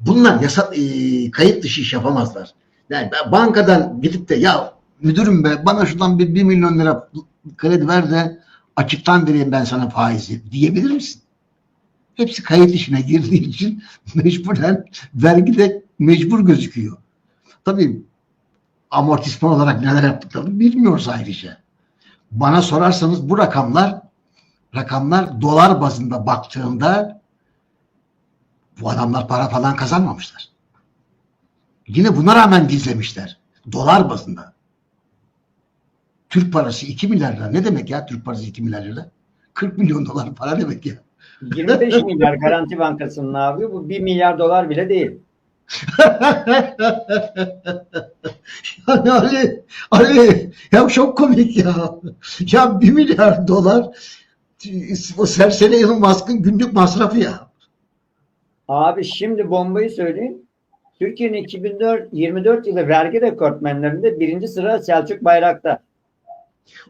bunlar yasa, e, kayıt dışı iş yapamazlar. Yani bankadan gidip de ya müdürüm be bana şuradan bir, bir milyon lira kredi ver de açıktan vereyim ben sana faizi diyebilir misin? Hepsi kayıt işine girdiği için mecburen vergi de mecbur gözüküyor. Tabii amortisman olarak neler yaptıklarını bilmiyoruz ayrıca. Bana sorarsanız bu rakamlar rakamlar dolar bazında baktığında bu adamlar para falan kazanmamışlar. Yine buna rağmen gizlemişler. Dolar bazında. Türk parası 2 milyar lira. Ne demek ya Türk parası 2 milyar lira? 40 milyon dolar para demek ya. 25 milyar Garanti Bankası'nın abi bu 1 milyar dolar bile değil. yani Ali, Ali ya çok komik ya. Ya 1 milyar dolar o serseri Elon Musk'ın günlük masrafı ya. Abi şimdi bombayı söyleyeyim. Türkiye'nin 2024 yılı vergi rekortmenlerinde birinci sıra Selçuk Bayraktar.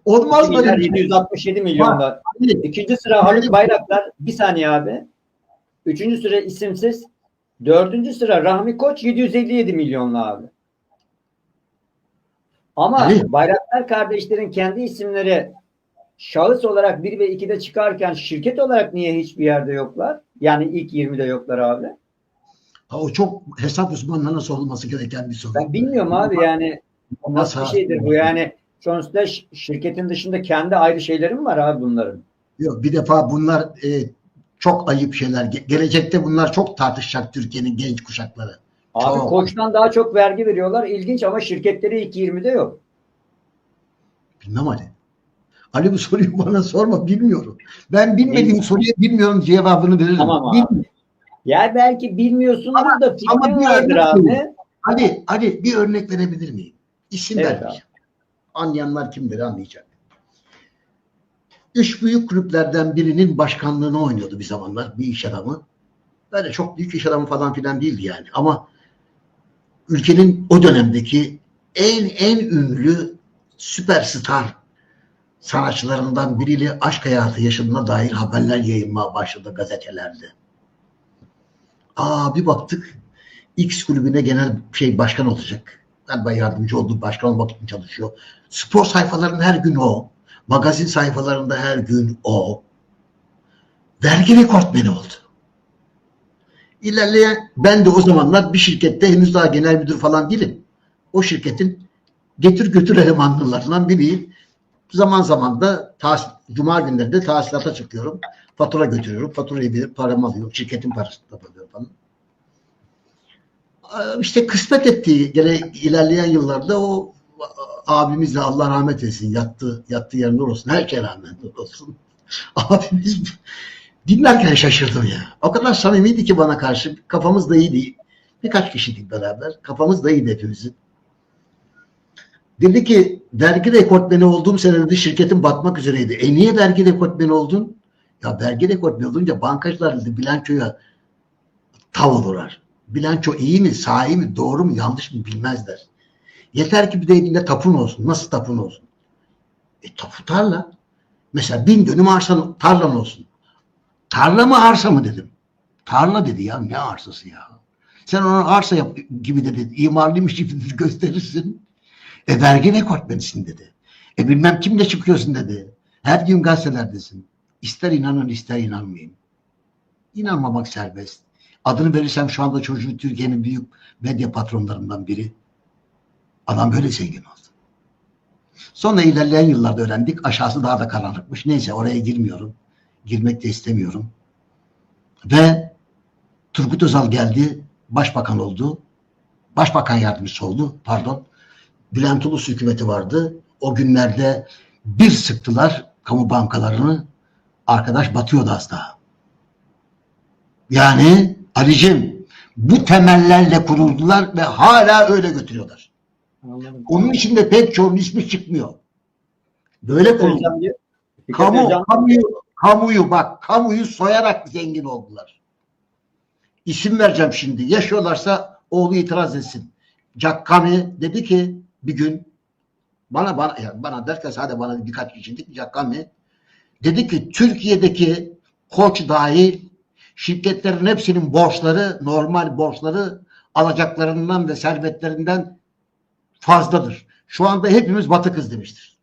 Olmaz 2 mı? milyar öyle bir şey? 767 milyon var. Ali, İkinci sıra Haluk Bayraktar. Bir saniye abi. Üçüncü sıra isimsiz. Dördüncü sıra Rahmi Koç 757 milyonlu abi. Ama Ali. Bayraktar kardeşlerin kendi isimleri şahıs olarak 1 ve 2'de çıkarken şirket olarak niye hiçbir yerde yoklar? Yani ilk 20'de yoklar abi. Ha, o çok hesap uzmanlarına sorulması gereken bir soru. Ben bilmiyorum abi yani nasıl bir şeydir bu yani sonuçta şirketin dışında kendi ayrı şeyleri mi var abi bunların? Yok, bir defa bunlar e, çok ayıp şeyler. Ge- Gelecekte bunlar çok tartışacak Türkiye'nin genç kuşakları. Abi Çok. koçtan daha çok vergi veriyorlar. İlginç ama şirketleri ilk 20'de yok. Bilmem Ali. Ali bu soruyu bana sorma bilmiyorum. Ben bilmediğim Neyse. soruya bilmiyorum cevabını veririm. Tamam abi. Bilmiyorum. Ya belki bilmiyorsunuz Ama- da fikrin ama bir vardır abi. vereyim. Ali, Ali bir örnek verebilir miyim? İsim Evet vermeyeceğim. Anlayanlar kimdir anlayacak. Üç büyük kulüplerden birinin başkanlığını oynuyordu bir zamanlar bir iş adamı. Böyle çok büyük iş adamı falan filan değildi yani. Ama ülkenin o dönemdeki en en ünlü süperstar sanatçılarından biriyle aşk hayatı yaşadığına dair haberler yayınmaya başladı gazetelerde. Aa bir baktık X kulübüne genel şey başkan olacak. Galiba yardımcı oldu. Başkan olmak için çalışıyor. Spor sayfalarında her gün o. Magazin sayfalarında her gün o. Vergi rekortmeni oldu. İlerleyen ben de o zamanlar bir şirkette henüz daha genel müdür falan değilim. O şirketin getir götür elemanlarından biriyim. Zaman zaman da tahs- cuma günlerinde tahsilata çıkıyorum. Fatura götürüyorum. Faturayı bir paramı alıyorum. Şirketin parasını da alıyorum falan. Ee, işte kısmet ettiği gene ilerleyen yıllarda o abimizle Allah rahmet etsin yattı yattı yerinde olsun her şey rağmen olsun. Abimiz dinlerken şaşırdım ya. O kadar samimiydi ki bana karşı kafamız da iyiydi. Birkaç kişiydik beraber. Kafamız da iyiydi hepimizin. Dedi ki vergi rekortmeni olduğum senede şirketin batmak üzereydi. E niye vergi rekortmeni oldun? Ya vergi rekortmeni olunca bankacılar dedi bilançoya tav olurlar. Bilanço iyi mi, sahi mi, doğru mu, yanlış mı bilmezler. Yeter ki bir de elinde tapun olsun. Nasıl tapun olsun? E tapu tarla. Mesela bin dönüm arsan, tarlan olsun. Tarla mı arsa mı dedim. Tarla dedi ya ne arsası ya. Sen onu arsa yap gibi dedi. İmarlıymış gibi gösterirsin. E vergi rekortmenisin dedi. E bilmem kimle çıkıyorsun dedi. Her gün gazetelerdesin. İster inanın ister inanmayın. İnanmamak serbest. Adını verirsem şu anda çocuğu Türkiye'nin büyük medya patronlarından biri. Adam böyle zengin oldu. Sonra ilerleyen yıllarda öğrendik. Aşağısı daha da karanlıkmış. Neyse oraya girmiyorum. Girmek de istemiyorum. Ve Turgut Özal geldi. Başbakan oldu. Başbakan yardımcısı oldu. Pardon. Bülent Ulus hükümeti vardı. O günlerde bir sıktılar kamu bankalarını. Arkadaş batıyordu az daha. Yani Ali'cim bu temellerle kuruldular ve hala öyle götürüyorlar. Anladım. Onun içinde pek çoğunun ismi çıkmıyor. Böyle kuruldu. Kamu, kamuyu, kamuyu bak, kamuyu soyarak zengin oldular. İsim vereceğim şimdi. Yaşıyorlarsa oğlu itiraz etsin. Cakkami dedi ki bir gün bana bana yani bana derken sadece bana birkaç kişiydik Cakkami dedi ki Türkiye'deki koç dahil şirketlerin hepsinin borçları, normal borçları alacaklarından ve servetlerinden fazladır. Şu anda hepimiz batıkız demiştir.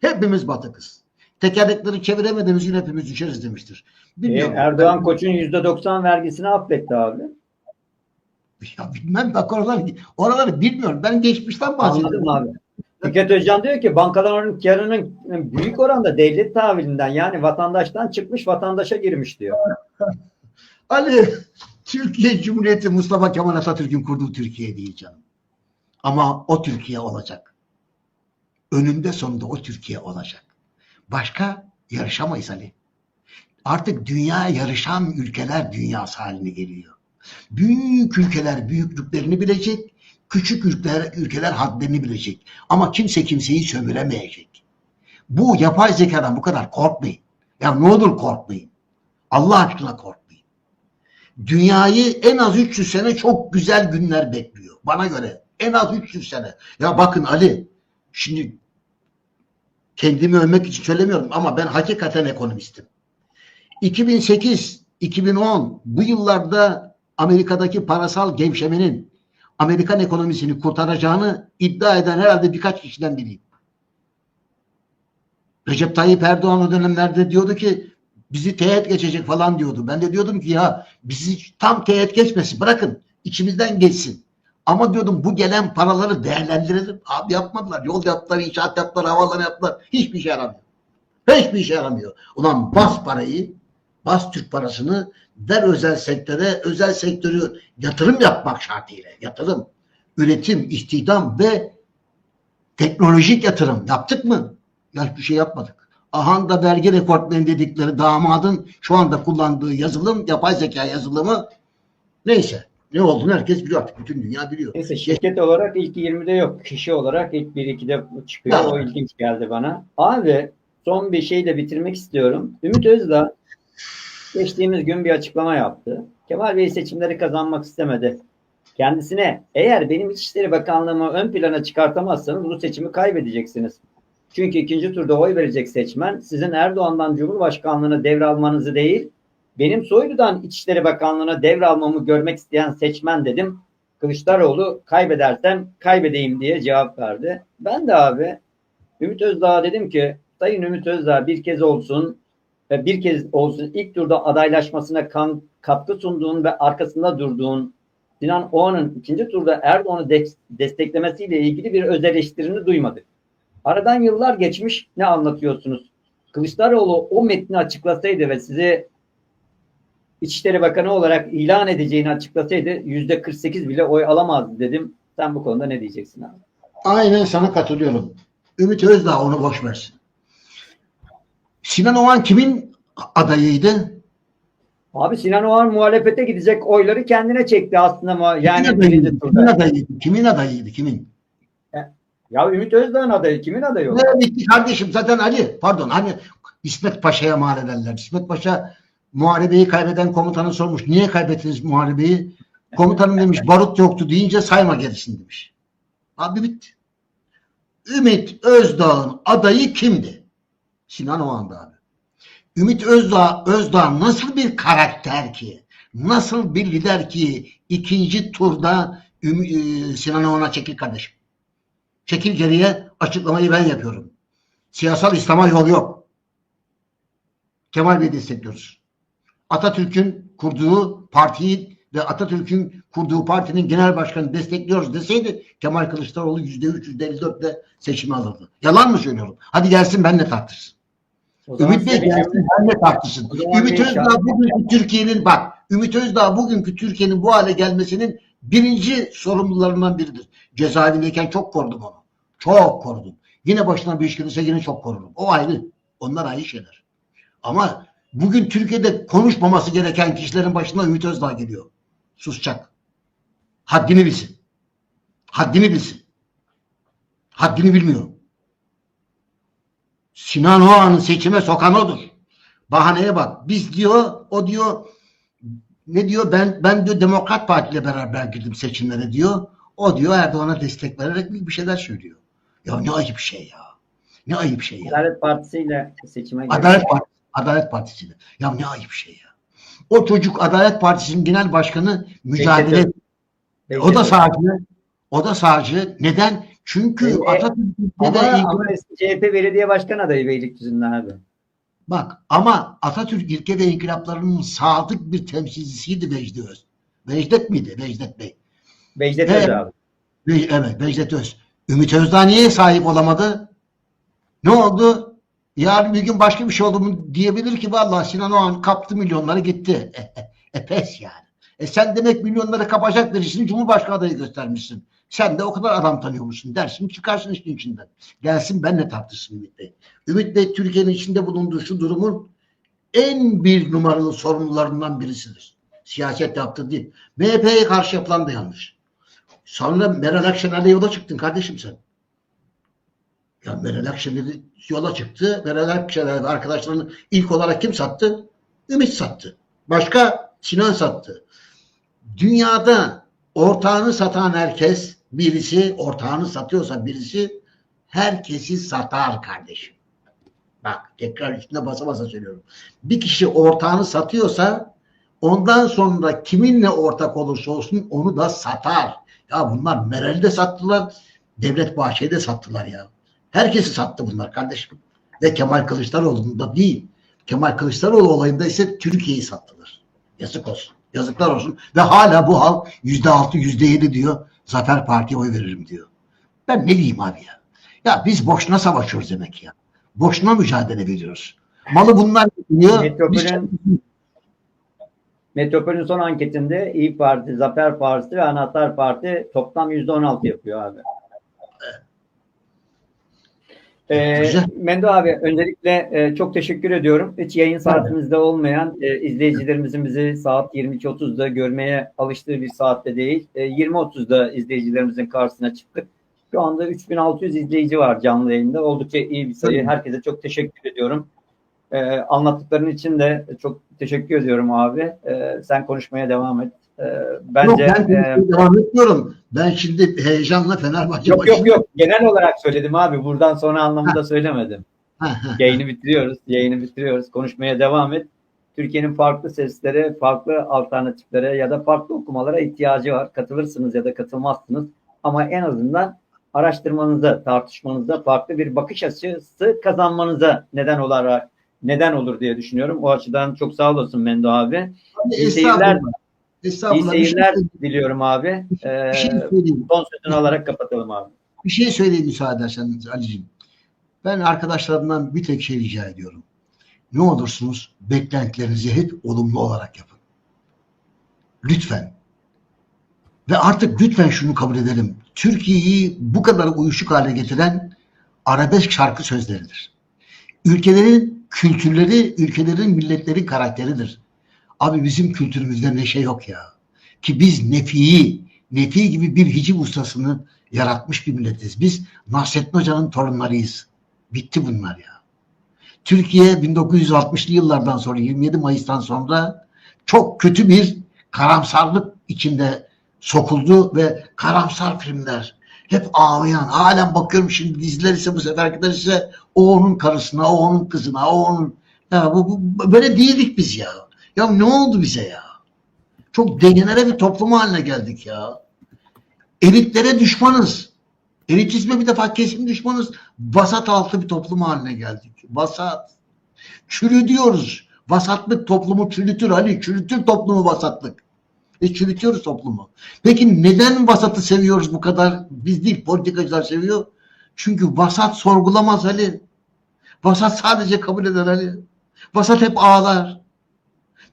Hepimiz batıkız. Tekerlekleri çeviremediğimiz gün hepimiz düşeriz demiştir. E, Bilmiyorum. Erdoğan Koç'un %90 vergisini affetti abi. Ya bilmem bak oraları, oraları bilmiyorum. Ben geçmişten bahsediyorum. Anladım abi. Fikret Özcan diyor ki bankaların karının büyük oranda devlet tahvilinden yani vatandaştan çıkmış vatandaşa girmiş diyor. Ali Türkiye Cumhuriyeti Mustafa Kemal Atatürk'ün kurduğu Türkiye değil canım. Ama o Türkiye olacak. Önünde sonunda o Türkiye olacak. Başka yarışamayız Ali. Artık dünya yarışan ülkeler dünyası haline geliyor. Büyük ülkeler büyüklüklerini bilecek, küçük ülkeler, ülkeler hadlerini bilecek. Ama kimse kimseyi sömüremeyecek. Bu yapay zekadan bu kadar korkmayın. Ya ne olur korkmayın. Allah aşkına korkmayın. Dünyayı en az 300 sene çok güzel günler bekliyor. Bana göre en az 300 sene. Ya bakın Ali şimdi kendimi övmek için söylemiyorum ama ben hakikaten ekonomistim. 2008, 2010 bu yıllarda Amerika'daki parasal gevşemenin Amerikan ekonomisini kurtaracağını iddia eden herhalde birkaç kişiden biriyim. Recep Tayyip Erdoğan o dönemlerde diyordu ki bizi teğet geçecek falan diyordu. Ben de diyordum ki ya bizi tam teğet geçmesin bırakın içimizden geçsin. Ama diyordum bu gelen paraları değerlendirelim. Abi yapmadılar. Yol yaptılar, inşaat yaptılar, havalar yaptılar. Hiçbir işe yaramıyor. Hiçbir işe yaramıyor. Ulan bas parayı, bas Türk parasını ver özel sektöre, özel sektörü yatırım yapmak şartıyla. Yatırım, üretim, istihdam ve teknolojik yatırım yaptık mı? Ya hiçbir şey yapmadık. Ahanda vergi rekortmeni dedikleri damadın şu anda kullandığı yazılım, yapay zeka yazılımı neyse. Ne olduğunu herkes biliyor artık. Bütün dünya biliyor. Neyse şirket olarak ilk 20'de yok. Kişi olarak ilk 1-2'de çıkıyor. Ya. O ilginç geldi bana. Abi son bir şeyle bitirmek istiyorum. Ümit Özdağ geçtiğimiz gün bir açıklama yaptı. Kemal Bey seçimleri kazanmak istemedi. Kendisine eğer benim İçişleri Bakanlığımı ön plana çıkartamazsanız bu seçimi kaybedeceksiniz. Çünkü ikinci turda oy verecek seçmen sizin Erdoğan'dan Cumhurbaşkanlığını devralmanızı değil, benim Soylu'dan İçişleri Bakanlığı'na devralmamı görmek isteyen seçmen dedim. Kılıçdaroğlu kaybedersem kaybedeyim diye cevap verdi. Ben de abi Ümit Özdağ'a dedim ki Sayın Ümit Özdağ bir kez olsun ve bir kez olsun ilk turda adaylaşmasına kan, katkı sunduğun ve arkasında durduğun Sinan Oğan'ın ikinci turda Erdoğan'ı de- desteklemesiyle ilgili bir öz eleştirini duymadık. Aradan yıllar geçmiş ne anlatıyorsunuz? Kılıçdaroğlu o metni açıklasaydı ve sizi İçişleri Bakanı olarak ilan edeceğini açıklasaydı yüzde 48 bile oy alamazdı dedim. Sen bu konuda ne diyeceksin abi? Aynen sana katılıyorum. Ümit Özdağ onu boş versin. Sinan Oğan kimin adayıydı? Abi Sinan Oğan muhalefete gidecek oyları kendine çekti aslında ama yani kimin adayıydı? Kimin adayıydı? Kimin adayıydı? Kimin? Ya Ümit Özdağ'ın adayı kimin adayı o? Ne bitti kardeşim zaten Ali pardon hani İsmet Paşa'ya mal ederler. İsmet Paşa muharebeyi kaybeden komutanı sormuş. Niye kaybettiniz muharebeyi? Komutanım demiş barut yoktu deyince sayma gerisini demiş. Abi bitti. Ümit Özdağ'ın adayı kimdi? Sinan Oğan'dı abi. Ümit Özdağ, Özdağ nasıl bir karakter ki? Nasıl bir lider ki ikinci turda Üm- e, Sinan Oğan'a çekil kardeşim. Çekil geriye açıklamayı ben yapıyorum. Siyasal İslam'a yol yok. Kemal Bey'i destekliyoruz. Atatürk'ün kurduğu partiyi ve Atatürk'ün kurduğu partinin genel başkanını destekliyoruz deseydi Kemal Kılıçdaroğlu yüzde üç, yüzde elli dörtle seçimi alırdı. Yalan mı söylüyorum? Hadi gelsin benimle tartışsın. Ümit Bey gelsin. O zaman Ümit Özdağ bugünkü Türkiye'nin bak Ümit Özdağ bugünkü Türkiye'nin bu hale gelmesinin birinci sorumlularından biridir. Cezaevindeyken çok korudum onu. Çok korudum. Yine başına bir iş gelirse yine çok korurum. O ayrı. Onlar ayrı şeyler. Ama bugün Türkiye'de konuşmaması gereken kişilerin başına Ümit Özdağ geliyor. Susacak. Haddini bilsin. Haddini bilsin. Haddini bilmiyor. Sinan Oğan'ı seçime sokan odur. Bahaneye bak. Biz diyor, o diyor ne diyor? Ben ben diyor Demokrat Parti ile beraber girdim seçimlere diyor. O diyor Erdoğan'a destek vererek bir şeyler söylüyor. Ya ne ayıp şey ya. Ne ayıp şey ya. Adalet Partisi ile seçime girdi. Adalet Partisi, Adalet Partisi'yle. Ya ne ayıp şey ya. O çocuk Adalet Partisi'nin genel başkanı mücadele Behçet o da Öz. O da sağcı. Neden? Çünkü E, Atatürk'ün Ama, de ama CHP belediye başkan adayı Beylikdüzü'nde abi. bak ama Atatürk ilke ve inkılaplarının sadık bir temsilcisiydi Vecdi Öz. Vecdet miydi? Vecdet Bey. Becdet Evet. Öz abi. Ve- Evet Vecdet Öz. Ümit Özdağ niye sahip olamadı? Ne oldu? Yarın bir gün başka bir şey oldu mu diyebilir ki vallahi Sinan Oğan kaptı milyonları gitti. E, pes yani. E sen demek milyonları kapacak birisini Cumhurbaşkanı adayı göstermişsin. Sen de o kadar adam tanıyormuşsun dersin çıkarsın işin içinden. Gelsin benle tartışsın Ümit Bey. Ümit Bey Türkiye'nin içinde bulunduğu şu durumun en bir numaralı sorumlularından birisidir. Siyaset yaptı değil. MHP'ye karşı yapılan da yanlış. Sonra Meral Akşener'le yola çıktın kardeşim sen. Ya Meral Akşener yola çıktı. Meral Akşener ve arkadaşlarını ilk olarak kim sattı? Ümit sattı. Başka Sinan sattı. Dünyada ortağını satan herkes birisi ortağını satıyorsa birisi herkesi satar kardeşim. Bak tekrar üstüne basa basa söylüyorum. Bir kişi ortağını satıyorsa ondan sonra kiminle ortak olursa olsun onu da satar. Ya bunlar Meral'i de sattılar. Devlet Bahçeli'yi de sattılar ya. Herkesi sattı bunlar kardeşim. Ve Kemal Kılıçdaroğlu'nun da değil. Kemal Kılıçdaroğlu olayında ise Türkiye'yi sattılar. Yazık olsun. Yazıklar olsun. Ve hala bu hal yüzde altı, yüzde yedi diyor. Zafer Parti'ye oy veririm diyor. Ben ne diyeyim abi ya? Ya biz boşuna savaşıyoruz demek ya. Boşuna mücadele veriyoruz. Malı bunlar diyor. Metropol'ün Metropol'ün son anketinde İyi Parti, Zafer Partisi ve Anahtar Parti toplam %16 yapıyor abi. Ee, Güzel. Mendo abi öncelikle e, çok teşekkür ediyorum. Hiç yayın saatimizde olmayan e, izleyicilerimizin bizi saat 22.30'da görmeye alıştığı bir saatte değil. E, 20.30'da izleyicilerimizin karşısına çıktık. Şu anda 3600 izleyici var canlı yayında. Oldukça iyi bir sayı. Herkese çok teşekkür ediyorum. E, anlattıkların için de çok teşekkür ediyorum abi. E, sen konuşmaya devam et. E, bence yok, ben e, devam etmiyorum. Ben şimdi heyecanla Fenerbahçe yok yok maçı- yok genel olarak söyledim abi. Buradan sonra anlamında söylemedim. Yayını bitiriyoruz. Yayını bitiriyoruz. Konuşmaya devam et. Türkiye'nin farklı seslere, farklı alternatiflere ya da farklı okumalara ihtiyacı var. Katılırsınız ya da katılmazsınız. Ama en azından araştırmanıza, tartışmanıza, farklı bir bakış açısı kazanmanıza neden olarak neden olur diye düşünüyorum. O açıdan çok sağ olasın Mendo abi. Seyirler, Estağfurullah. iyi Estağfurullah. Bir şey- seyirler diliyorum abi. Ee, Bir şey söyleyeyim. son sözünü alarak kapatalım abi. Bir şey söyleyeyim müsaade edersen Ali'ciğim. Ben arkadaşlarımdan bir tek şey rica ediyorum. Ne olursunuz beklentilerinizi hep olumlu olarak yapın. Lütfen. Ve artık lütfen şunu kabul edelim. Türkiye'yi bu kadar uyuşuk hale getiren arabesk şarkı sözleridir. Ülkelerin kültürleri, ülkelerin milletlerin karakteridir. Abi bizim kültürümüzde neşe yok ya. Ki biz Nefi'yi, Nefi gibi bir hiciv ustasını yaratmış bir milletiz. Biz Nasrettin Hoca'nın torunlarıyız. Bitti bunlar ya. Türkiye 1960'lı yıllardan sonra 27 Mayıs'tan sonra çok kötü bir karamsarlık içinde sokuldu ve karamsar filmler hep ağlayan halen bakıyorum şimdi diziler ise bu seferkiler ise o onun karısına o onun kızına o onun ya bu, bu- böyle değildik biz ya ya ne oldu bize ya çok degenere bir toplum haline geldik ya elitlere düşmanız elitizme bir defa kesin düşmanız vasat altı bir toplum haline geldik vasat çürü diyoruz vasatlık toplumu çürütür Ali çürütür toplumu vasatlık e çürütüyoruz toplumu. Peki neden vasatı seviyoruz bu kadar? Biz değil politikacılar seviyor. Çünkü vasat sorgulamaz Ali. Vasat sadece kabul eder Ali. Vasat hep ağlar.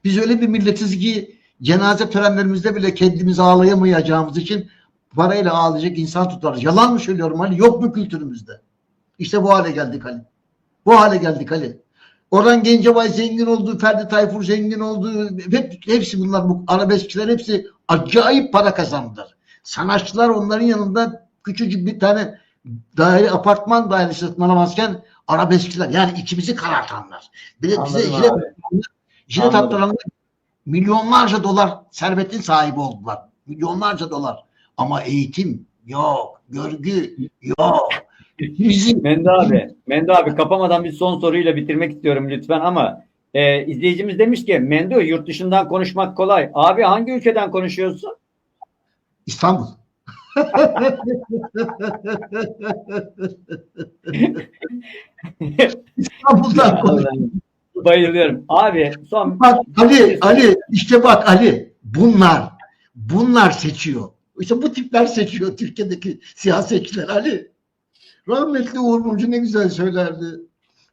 Biz öyle bir milletiz ki cenaze törenlerimizde bile kendimizi ağlayamayacağımız için parayla ağlayacak insan tutarız. Yalan mı söylüyorum Ali? Yok mu kültürümüzde? İşte bu hale geldik Ali. Bu hale geldik Ali. Orhan Gencebay zengin oldu, Ferdi Tayfur zengin oldu. Hep, hepsi bunlar, bu arabeskçiler hepsi acayip para kazandılar. Sanatçılar onların yanında küçücük bir tane daire, apartman dairesi satın alamazken arabeskçiler yani içimizi karartanlar. Bir de bize jilet, Anladım. attıranlar milyonlarca dolar servetin sahibi oldular. Milyonlarca dolar. Ama eğitim yok, görgü yok. Bizim Mendo abi, Mendo abi kapamadan bir son soruyla bitirmek istiyorum lütfen ama Ee, izleyicimiz demiş ki Mendo yurt dışından konuşmak kolay. Abi hangi ülkeden konuşuyorsun? İstanbul. İstanbul'dan konuş. Bayılıyorum. Abi son Bak Ali, Ali işte bak Ali bunlar bunlar seçiyor. İşte bu tipler seçiyor Türkiye'deki siyasetçiler Ali. Rahmetli Uğur Mumcu ne güzel söylerdi.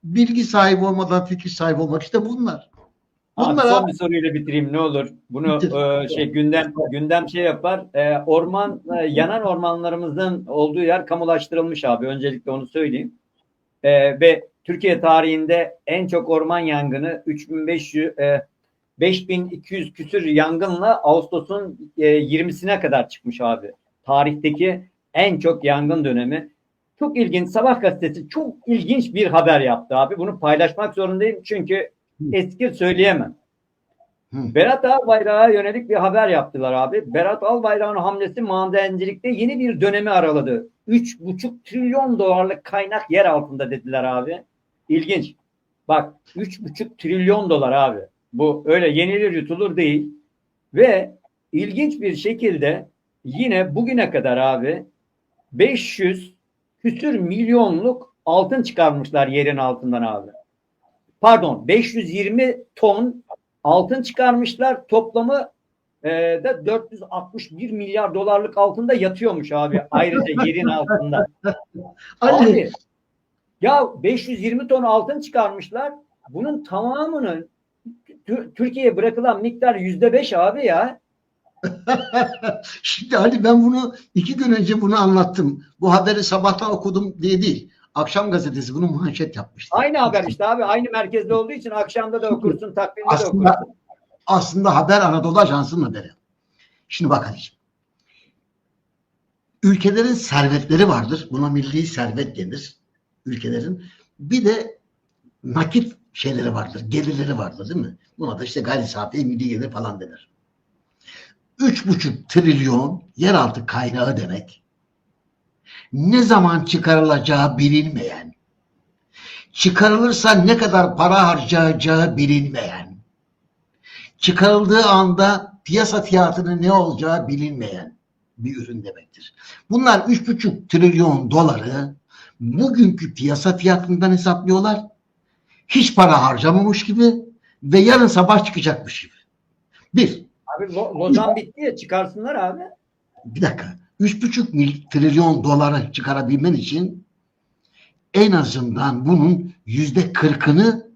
Bilgi sahibi olmadan fikir sahibi olmak işte bunlar. Abi Bunlar son abi. bir soruyla bitireyim ne olur. Bunu Bitir. e, şey gündem gündem şey yapar. E, orman e, yanan ormanlarımızın olduğu yer kamulaştırılmış abi. Öncelikle onu söyleyeyim. E, ve Türkiye tarihinde en çok orman yangını 3500 e, 5200 küsür yangınla Ağustos'un e, 20'sine kadar çıkmış abi. Tarihteki en çok yangın dönemi. Çok ilginç. Sabah gazetesi çok ilginç bir haber yaptı abi. Bunu paylaşmak zorundayım çünkü eski söyleyemem. Hı. Berat Albayrak'a yönelik bir haber yaptılar abi. Berat Albayrak'ın hamlesi madencilikte yeni bir dönemi araladı. 3,5 trilyon dolarlık kaynak yer altında dediler abi. İlginç. Bak 3,5 trilyon dolar abi. Bu öyle yenilir yutulur değil. Ve ilginç bir şekilde yine bugüne kadar abi 500 küsür milyonluk altın çıkarmışlar yerin altından abi. Pardon 520 ton altın çıkarmışlar. Toplamı e, da 461 milyar dolarlık altında yatıyormuş abi. Ayrıca yerin altında. Abi ya 520 ton altın çıkarmışlar. Bunun tamamının Tü- Türkiye'ye bırakılan miktar yüzde beş abi ya. Şimdi Ali ben bunu iki gün önce bunu anlattım. Bu haberi sabahtan okudum diye değil. Akşam gazetesi bunu manşet yapmıştı. Aynı haber işte abi. Aynı merkezde olduğu için akşamda da okursun, takvimde de Aslında okursun. aslında haber Anadolu Ajansı'nın haberi. Şimdi bak Ali'ciğim. Ülkelerin servetleri vardır. Buna milli servet denir. Ülkelerin. Bir de nakit şeyleri vardır. Gelirleri vardır değil mi? Buna da işte gayri safi milli gelir falan denir. Üç buçuk trilyon yeraltı kaynağı demek. Ne zaman çıkarılacağı bilinmeyen, çıkarılırsa ne kadar para harcayacağı bilinmeyen, çıkarıldığı anda piyasa fiyatının ne olacağı bilinmeyen bir ürün demektir. Bunlar 3,5 trilyon doları bugünkü piyasa fiyatından hesaplıyorlar. Hiç para harcamamış gibi ve yarın sabah çıkacakmış gibi. Bir, Abi Lo- Lozan bitti ya çıkarsınlar abi. bir dakika. 3,5 mil trilyon doları çıkarabilmen için en azından bunun yüzde kırkını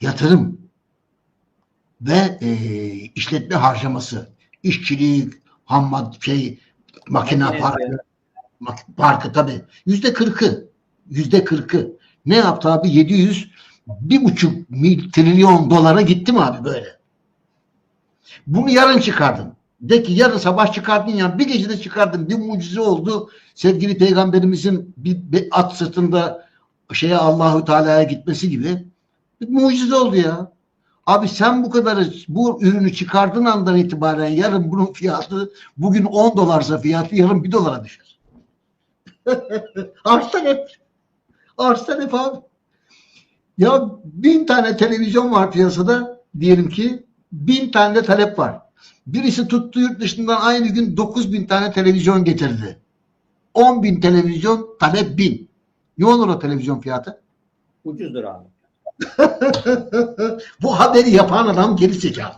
yatırım ve e, işletme harcaması, işçilik, ham şey, makine Makinesi. Parkı tabii. Yüzde kırkı, yüzde kırkı. Ne yaptı abi? 700, bir buçuk mil trilyon dolara gitti mi abi böyle? Bunu yarın çıkardın. De ki yarın sabah çıkardın ya bir gecede çıkardın. Bir mucize oldu. Sevgili peygamberimizin bir, bir at sırtında şeye Allahu Teala'ya gitmesi gibi bir mucize oldu ya. Abi sen bu kadarı bu ürünü çıkardığın andan itibaren yarın bunun fiyatı bugün 10 dolarsa fiyatı yarın 1 dolara düşer. Arz talep. Arz talep abi. Ya bin tane televizyon var piyasada diyelim ki bin tane de talep var. Birisi tuttu yurt dışından aynı gün 9 bin tane televizyon getirdi. 10 bin televizyon talep bin. Ne olur o televizyon fiyatı? Ucuzdur abi. Bu haberi yapan adam geri zekalı.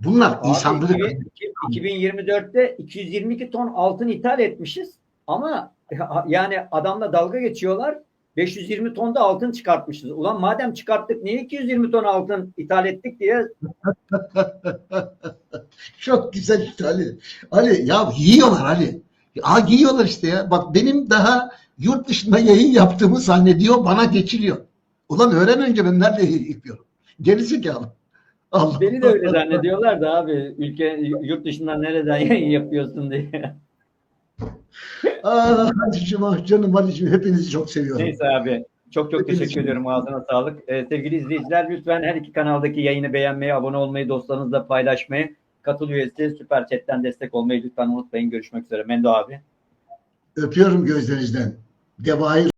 Bunlar Abi insanları 2000 2024'te 222 ton altın ithal etmişiz ama yani adamla dalga geçiyorlar. 520 ton da altın çıkartmışız. Ulan madem çıkarttık niye 220 ton altın ithal ettik diye Çok güzel işte Ali. Ali ya yiyorlar Ali. Ha yiyorlar işte ya. Bak benim daha yurt dışında yayın yaptığımı zannediyor bana geçiliyor. Ulan öğren önce ben nerede yayın yapıyorum. Geri zekalı. Allah. beni de öyle zannediyorlar da abi ülke yurt dışından nereden yayın yapıyorsun diye. Ah, Ali'cim ah canım Ali'cim hepinizi çok seviyorum. Neyse abi. Çok çok Hepiniz teşekkür için. ediyorum. Ağzına sağlık. Ee, sevgili izleyiciler lütfen her iki kanaldaki yayını beğenmeyi, abone olmayı, dostlarınızla paylaşmayı, katıl üyesi, süper chatten destek olmayı lütfen unutmayın. Görüşmek üzere. Mendo abi. Öpüyorum gözlerinizden. Devayı